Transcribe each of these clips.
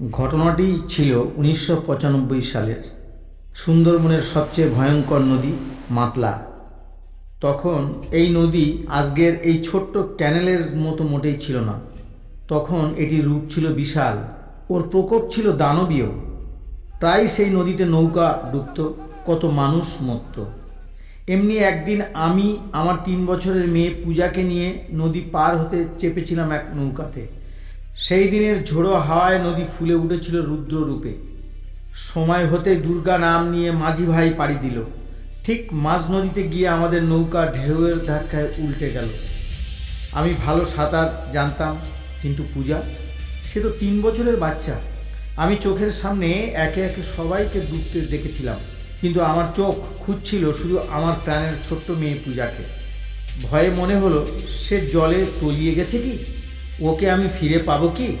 ঘটনাটি ছিল উনিশশো পঁচানব্বই সালের সুন্দরবনের সবচেয়ে ভয়ঙ্কর নদী মাতলা। তখন এই নদী আজকের এই ছোট্ট ক্যানেলের মতো মোটেই ছিল না। তখন এটির রূপ ছিল বিশাল, ওর প্রকোপ ছিল দানবীয়। প্রায় সেই নদীতে নৌকা ডুবত, কত মানুষ মরত এমনি একদিন আমি আমার তিন বছরের মেয়ে পূজাকে নিয়ে নদী পার হতে চেপেছিলাম এক নৌকাতে। সেই দিনের ঝোড়ো হাওয়ায় নদী ফুলে উঠেছিল রুদ্র রূপে সময় হতে দুর্গা নাম নিয়ে মাঝি ভাই পাড়ি দিল। ঠিক মাঝ নদীতে গিয়ে আমাদের নৌকা ঢেউয়ের ধাক্কায় উল্টে গেল। আমি ভালো সাঁতার জানতাম, কিন্তু পূজা, সে তো তিন বছরের বাচ্চা। আমি চোখের সামনে একে একে সবাইকে ডুবতে দেখেছিলাম, কিন্তু আমার চোখ খুঁজছিল শুধু আমার প্রাণের ছোট্ট মেয়ে পূজাকে। ভয়ে মনে হলো, সে জলে তলিয়ে গেছে কি? ওকে আমি ফিরে পাবো কি?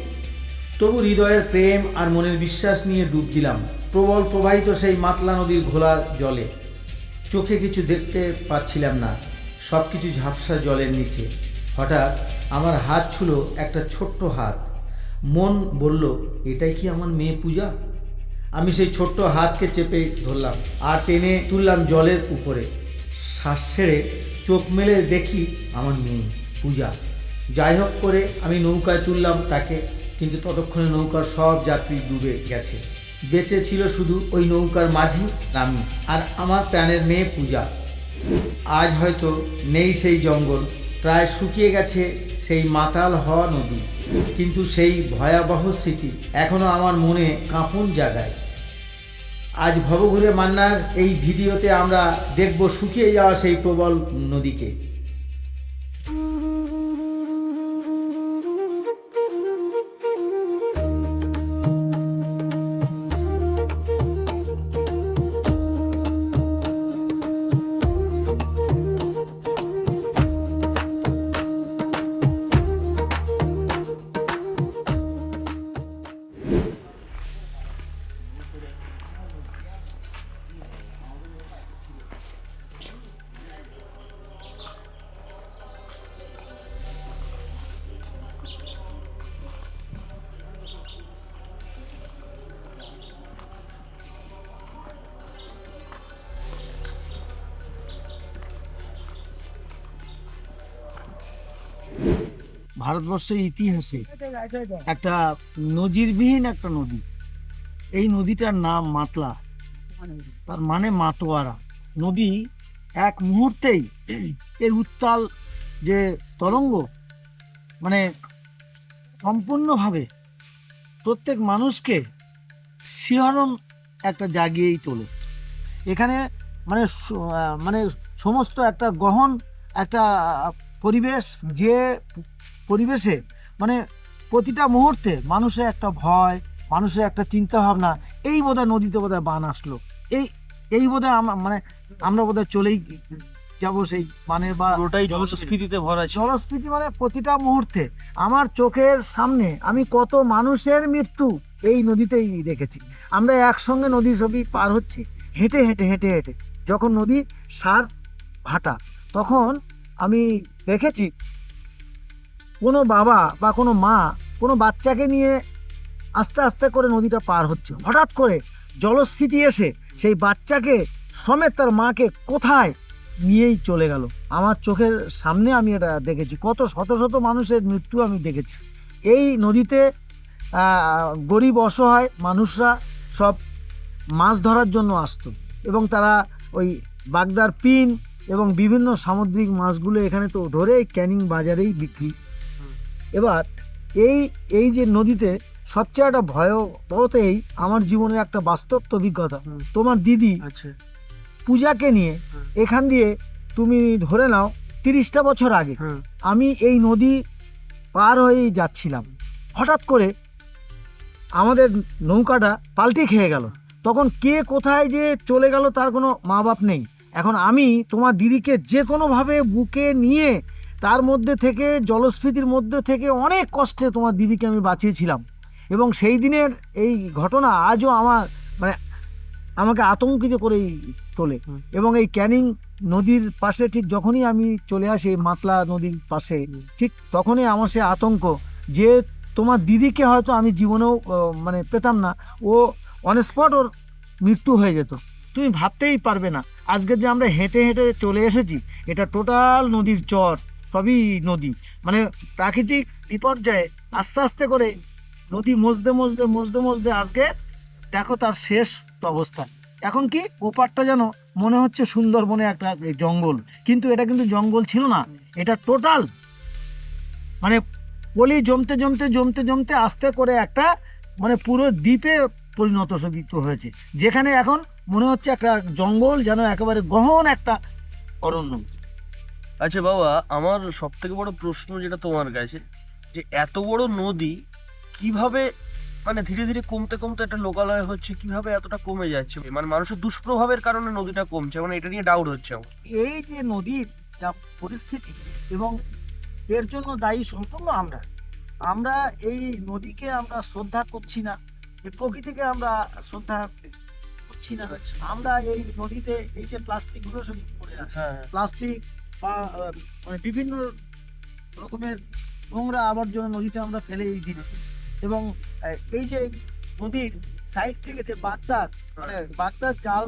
তবু হৃদয়ের প্রেম আর মনের বিশ্বাস নিয়ে ডুব দিলাম। প্রবল প্রবাহিত সেই মাতলা নদীর ঘোলা জলে। চোখে কিছু দেখতে পাচ্ছিলাম না। সব কিছু ঝাপসা জলের নিচে। হঠাৎ আমার হাত ছিল একটা ছোট্ট হাত। মন বলল, এটাই কি আমার মেয়ে পূজা? আমি সেই ছোট্ট হাতকে চেপে ধরলাম আর টেনে তুললাম জলের উপরে। শ্বাস ছেড়ে চোখ মেলে দেখি আমার মেয়ে পূজা। যাই হোক করে আমি নৌকায় তুললাম তাকে, কিন্তু ততক্ষণে নৌকার সব যাত্রী ডুবে গেছে। বেঁচে ছিল শুধু ওই নৌকার মাঝি আমি আর আমার প্রাণের মেয়ে পূজা। আজ হয়তো নেই সেই জঙ্গল, প্রায় শুকিয়ে গেছে সেই মাতাল হওয়া নদী, কিন্তু সেই ভয়াবহ স্মৃতি এখনও আমার মনে কাঁপুন জাগায়। আজ ভবঘুরে মান্নার এই ভিডিওতে আমরা দেখব শুকিয়ে যাওয়া সেই প্রবল নদীকে। ভারতবর্ষের ইতিহাসে একটা নজিরবিহীন একটা নদী। এই নদীটার নাম মাতলা। তার মানে মাতোয়ারা। নদী এক মুহূর্তেই এর উত্তাল যে তরঙ্গ মানে সম্পূর্ণভাবে প্রত্যেক মানুষকে শিহরণ একটা জাগিয়েই তোলে। এখানে মানে মানে সমস্ত একটা গহন একটা পরিবেশ যে পরিবেশে মানে প্রতিটা মুহূর্তে মানুষের একটা ভয় মানুষের একটা চিন্তা ভাবনা এই বোধহয় নদীতে বোধহয় বান আসলো। এই এই বোধহয় মানে আমরা বোধহয় চলেই যাব সেই বানের বা পুরোটাই জলস্ফীতিতে ভরা জলস্ফীতি মানে প্রতিটা মুহূর্তে। আমার চোখের সামনে আমি কত মানুষের মৃত্যু এই নদীতেই দেখেছি। আমরা একসঙ্গে নদী ছবি পার হচ্ছি হেঁটে হেঁটে হেঁটে হেঁটে। যখন নদী সার ভাটা তখন আমি দেখেছি কোনো বাবা বা কোনো মা কোনো বাচ্চাকে নিয়ে আস্তে আস্তে করে নদীটা পার হচ্ছে। হঠাৎ করে জলস্ফীতি এসে সেই বাচ্চাকে সমেত তার মাকে কোথায় নিয়েই চলে গেল। আমার চোখের সামনে আমি এটা দেখেছি। কত শত শত মানুষের মৃত্যু আমি দেখেছি। এই নদীতে গরিব অসহায় মানুষরা সব মাছ ধরার জন্য আসতো এবং তারা ওই বাগদার পিন এবং বিভিন্ন সামুদ্রিক মাছগুলো এখানে তো ধরে ক্যানিং বাজারেই বিক্রি এবার এই এই যে নদীতে সবচেয়ে একটা ভয়াবহতেই আমার জীবনের একটা বাস্তব অভিজ্ঞতা। তোমার দিদি আচ্ছা। পূজাকে নিয়ে এখান দিয়ে তুমি ধরে নাও তিরিশটা বছর আগে আমি এই নদী পার হয়েই যাচ্ছিলাম। হঠাৎ করে আমাদের নৌকাটা পাল্টে খেয়ে গেল। তখন কে কোথায় যে চলে গেল তার কোনো মা বাপ নেই। এখন আমি তোমার দিদিকে যে কোনোভাবে বুকে নিয়ে তার মধ্যে থেকে জলস্ফীতির মধ্যে থেকে অনেক কষ্টে তোমার দিদিকে আমি বাঁচিয়েছিলাম। এবং সেই দিনের এই ঘটনা আজও আমার মানে আমাকে আতঙ্কিত করেই তোলে। এবং এই ক্যানিং নদীর পাশে ঠিক যখনই আমি চলে আসি মাতলা নদীর পাশে ঠিক তখনই আমার সে আতঙ্ক যে তোমার দিদিকে হয়তো আমি জীবনেও মানে পেতাম না। ও অন স্পট ওর মৃত্যু হয়ে যেত। তুমি ভাবতেই পারবে না। আজকে যে আমরা হেঁটে হেঁটে চলে এসেছি এটা টোটাল নদীর চর। সবই নদী। মানে প্রাকৃতিক বিপর্যয়ে আস্তে আস্তে করে নদী মজদে মজদে মজদে মজদে আজকে দেখো তার শেষ অবস্থা। এখন কি ওপারটা যেন মনে হচ্ছে সুন্দরবনে একটা জঙ্গল। কিন্তু এটা কিন্তু জঙ্গল ছিল না, এটা টোটাল মানে পলি জমতে জমতে জমতে জমতে আস্তে করে একটা মানে পুরো দ্বীপে পরিণত হয়েছে। যেখানে এখন মনে হচ্ছে একটা জঙ্গল যেন একেবারে গহন একটা অরণ্য। আচ্ছা বাবা আমার সব থেকে বড় প্রশ্ন যেটা তোমার কাছে যে এত বড় নদী কীভাবে মানে ধীরে ধীরে কমতে কমতে একটা লোকালয় হচ্ছে কীভাবে এতটা কমে যাচ্ছে? মানে মানুষের দুষ্প্রভাবের কারণে নদীটা কমছে মানে এটা নিয়ে ডাউট হচ্ছে আমার। এই যে নদীর যা পরিস্থিতি এবং এর জন্য দায়ী সম্পূর্ণ আমরা আমরা এই নদীকে আমরা শ্রদ্ধা করছি না এই প্রকৃতিকে আমরা শ্রদ্ধা করছি না। আমরা এই নদীতে এই যে প্লাস্টিকগুলো সব পড়ে আছে হ্যাঁ। প্লাস্টিক বা মানে বিভিন্ন রকমের নোংরা আবর্জনা নদীতে আমরা ফেলে দিচ্ছি এবং এই যে নদীর সাইড থেকে যে বাগদার মানে বাগদার জাল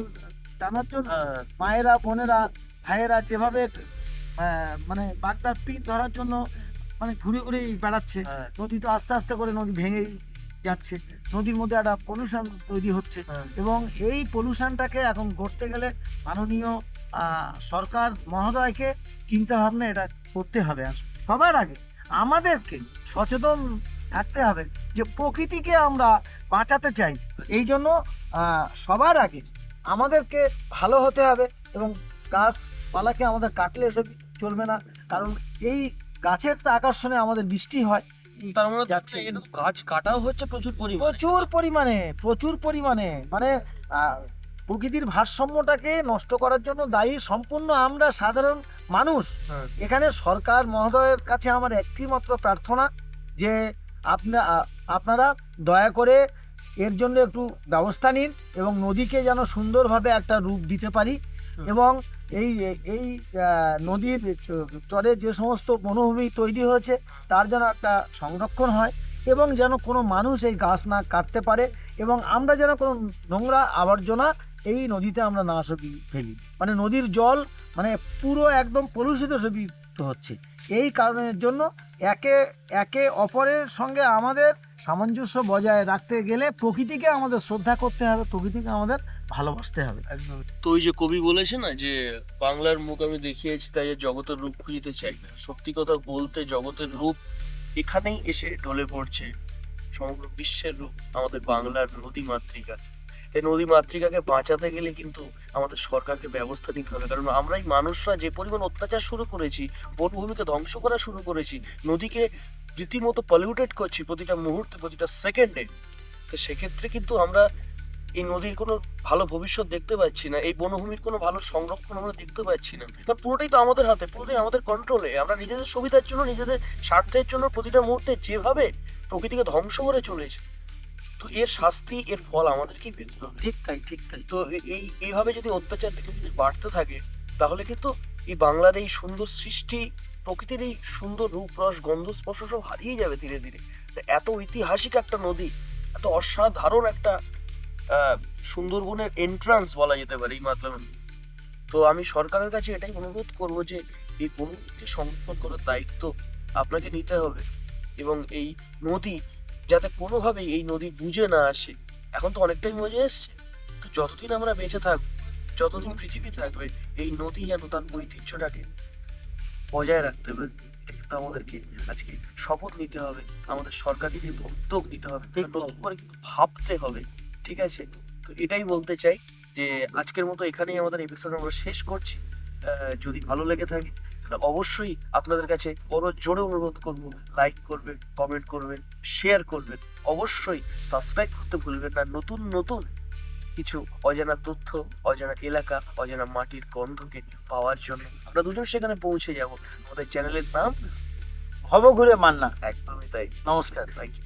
টানার জন্য হ্যাঁ। মায়েরা বোনেরা ভাইয়েরা যেভাবে মানে বাগদার পিঠ ধরার জন্য মানে ঘুরে ঘুরে বেড়াচ্ছে হ্যাঁ। নদী তো আস্তে আস্তে করে নদী ভেঙেই যাচ্ছে নদীর মধ্যে একটা পলিউশন তৈরি হচ্ছে হ্যাঁ। এবং এই পলিউশনটাকে এখন করতে গেলে মাননীয় সরকার মহোদয়কে চিন্তা ভাবনা এটা করতে হবে আসলে। সবার আগে আমাদেরকে সচেতন থাকতে হবে যে প্রকৃতিকে আমরা বাঁচাতে চাই এই জন্য সবার আগে আমাদেরকে ভালো হতে হবে এবং গাছপালাকে আমাদের কাটলে এসব চলবে না কারণ এই গাছের তো আকর্ষণে আমাদের বৃষ্টি হয় তার মানে যাচ্ছে। গাছ কাটাও হচ্ছে প্রচুর পরিমাণে প্রচুর পরিমাণে প্রচুর পরিমাণে মানে প্রকৃতির ভারসাম্যটাকে নষ্ট করার জন্য দায়ী সম্পূর্ণ আমরা সাধারণ মানুষ হ্যাঁ। এখানে সরকার মহোদয়ের কাছে আমার একটি মাত্র প্রার্থনা যে আপনা আপনারা দয়া করে এর জন্য একটু ব্যবস্থা নিন এবং নদীকে যেন সুন্দরভাবে একটা রূপ দিতে পারি এবং এই এই নদীর চরে যে সমস্ত বনভূমি তৈরি হয়েছে তার যেন একটা সংরক্ষণ হয় এবং যেন কোনো মানুষ এই গাছ না কাটতে পারে এবং আমরা যেন কোনো নোংরা আবর্জনা এই নদীতে আমরা না সবই ফেলি। মানে নদীর জল মানে পুরো একদম কলুষিত সবিত হচ্ছে। এই কারণের জন্য একে একে অপরের সঙ্গে আমাদের সামঞ্জস্য বজায় রাখতে গেলে প্রকৃতিকে আমাদের শ্রদ্ধা করতে হবে, প্রকৃতিকে আমাদের ভালোবাসতে হবে। একদম। তো ওই যে কবি বলেছে না যে, বাংলার মুখ আমি দেখিয়েছি, তাই জগতের রূপ খুঁজিতে চাই না। সত্যি কথা বলতে জগতের রূপ এখানেই এসে ঢলে পড়ছে। সমগ্র বিশ্বের রূপ আমাদের বাংলার নদী মাতৃকা তাই নদী মাতৃকাকে বাঁচাতে গেলে কিন্তু আমাদের সরকারকে ব্যবস্থা নিতে হবে। কারণ আমরাই মানুষরা যে পরিমাণ অত্যাচার শুরু করেছি, বনভূমিকে ধ্বংস করা শুরু করেছি, নদীকে রীতিমতো পলিউটেড করছি প্রতিটা মুহূর্তে, প্রতিটা সেকেন্ডে তো সেক্ষেত্রে কিন্তু আমরা এই নদীর কোনো ভালো ভবিষ্যৎ দেখতে পাচ্ছি না, এই বনভূমির কোনো ভালো সংরক্ষণ আমরা দেখতে পাচ্ছি না। কারণ পুরোটাই তো আমাদের হাতে, পুরোটাই আমাদের কন্ট্রোলে আমরা নিজেদের সুবিধার জন্য, নিজেদের স্বার্থের জন্য প্রতিটা মুহূর্তে যেভাবে প্রকৃতিকে ধ্বংস করে চলেছে তো এর শাস্তি এর ফল আমাদেরকেই পেতে হবে। ঠিক তাই ঠিক তাই। তো এই এইভাবে যদি অত্যাচার থেকে যদি বাড়তে থাকে তাহলে কিন্তু এই বাংলার এই সুন্দর সৃষ্টি প্রকৃতির এই সুন্দর রূপ রস গন্ধ স্পর্শ সব হারিয়ে যাবে ধীরে ধীরে। তো এত ঐতিহাসিক একটা নদী এত অসাধারণ একটা সুন্দরবনের এন্ট্রান্স বলা যেতে পারে এই মাতলা তো আমি সরকারের কাছে এটাই অনুরোধ করব যে এই বনভূমিকে সংরক্ষণ করার দায়িত্ব আপনাকে নিতে হবে এবং এই নদী যাতে কোনোভাবেই এই নদী বুঝে না আসে। এখন তো অনেকটাই মজে এসছে। তো যতদিন আমরা বেঁচে থাকব যতদিন পৃথিবী থাকবে এই নদী যেন তার ঐতিহ্যটাকে বজায় রাখতে হবে কিন্তু আমাদেরকে আজকে শপথ নিতে হবে আমাদের সরকারকে কিন্তু উদ্যোগ নিতে হবে নতুন করে কিন্তু ভাবতে হবে ঠিক আছে? তো এটাই বলতে চাই যে আজকের মতো এখানেই আমাদের এপিসোড আমরা শেষ করছি। যদি ভালো লেগে থাকে অবশ্যই আপনাদের কাছে বড় জোরে অনুরোধ করব লাইক করবেন কমেন্ট করবেন শেয়ার করবেন। অবশ্যই সাবস্ক্রাইব করতে ভুলবেন না। নতুন নতুন কিছু অজানা তথ্য অজানা এলাকা অজানা মাটির গন্ধকে পাওয়ার জন্য আমরা দুজন সেখানে পৌঁছে যাব। আমাদের চ্যানেলের নাম হব ঘুরে মান্না। একদমই তাই। নমস্কার। Thank you